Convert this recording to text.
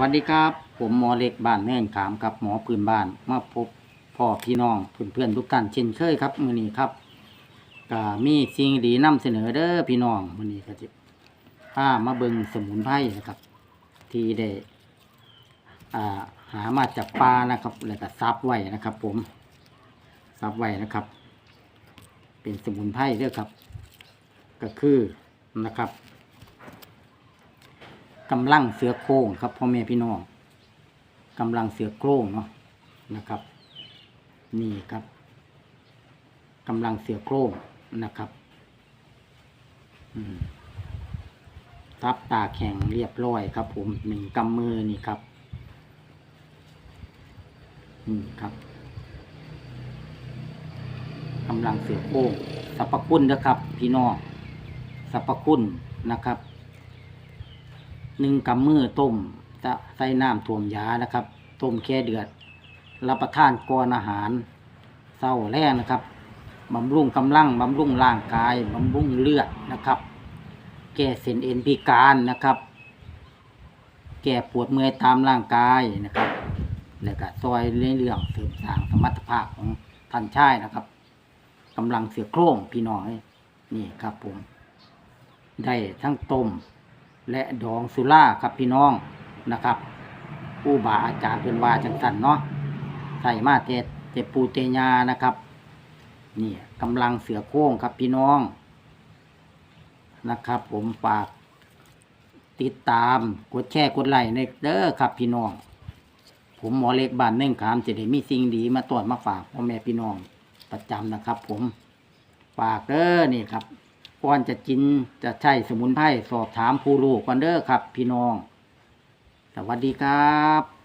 วัสดีครับ ผมหมอเล็กบ้านแม่นขามครับหมอพื้นบ้านมาพบพ่อพี่น้องเพื่อนเพื่อนๆทุกท่านเช่นเคยครับมือนี้ครับก็มีสิ่งดีนำเสนอเด้อพี่น้องมือนี้ก็จะพามาเบิงสมุนไพรนะครับ ที่ได้อ่าหามาจากป่านะครับแล้วก็ซับไว้นะครับ ผมซับไว้นะครับ เป็นสมุนไพรเด้อครับ ก็คือนะครับ กำลังเสือโคร่งครับพ่อแม่พี่น้องกำลังเสือโคร่งเนาะนะครับ นี่ครับกำลังเสือโคร่งนะครับอทับตาแข็งเรียบร้อยครับ ผมหนึ่งกำมือนี่ครับนี่ครับกำลังเสือโคร่งสรรพคุณนะครับ พี่น้องสรรพคุณนะครับ หนึ่งกำมือต้มจะใส่น้ำท่วมยานะครับ ต้มแค่เดือด รับประทานก่อนอาหารเศร้าแรกนะครับบำรุงกำลังบำรุงร่างกายบำรุงเลือดนะครับ แก้เส้นเอ็นพิการนะครับ แก้ปวดเมื่อยตามร่างกายนะครับ แล้วก็ซอยเรื่องเสริมสร้างสมรรถภาพของท่านชายนะครับกำลังเสือโคร่งพี่น้องเอ้ยนี่ครับผม ได้ทั้งต้ม และดองสุราครับพี่น้องนะครับผู้บาอาจารย์เป็นวาจังสันเนาะใส่มาเตเตปูเตญานะครับนี่กำลังเสือโค้งครับพี่น้องนะครับ ผมฝากติดตามกดแชร์กดไลค์ในเด้อครับพี่น้อง ผมหมอเล็กบ้านเน่งขามจะได้มีสิ่งดีมาตรวจมาฝากพ่อแม่พี่น้องประจำนะครับ ผมฝากเด้อนี่ครับ ก่อนจะกินจะใช้สมุนไพรสอบถามผู้รู้กันเด้อครับ พี่น้อง สวัสดีครับ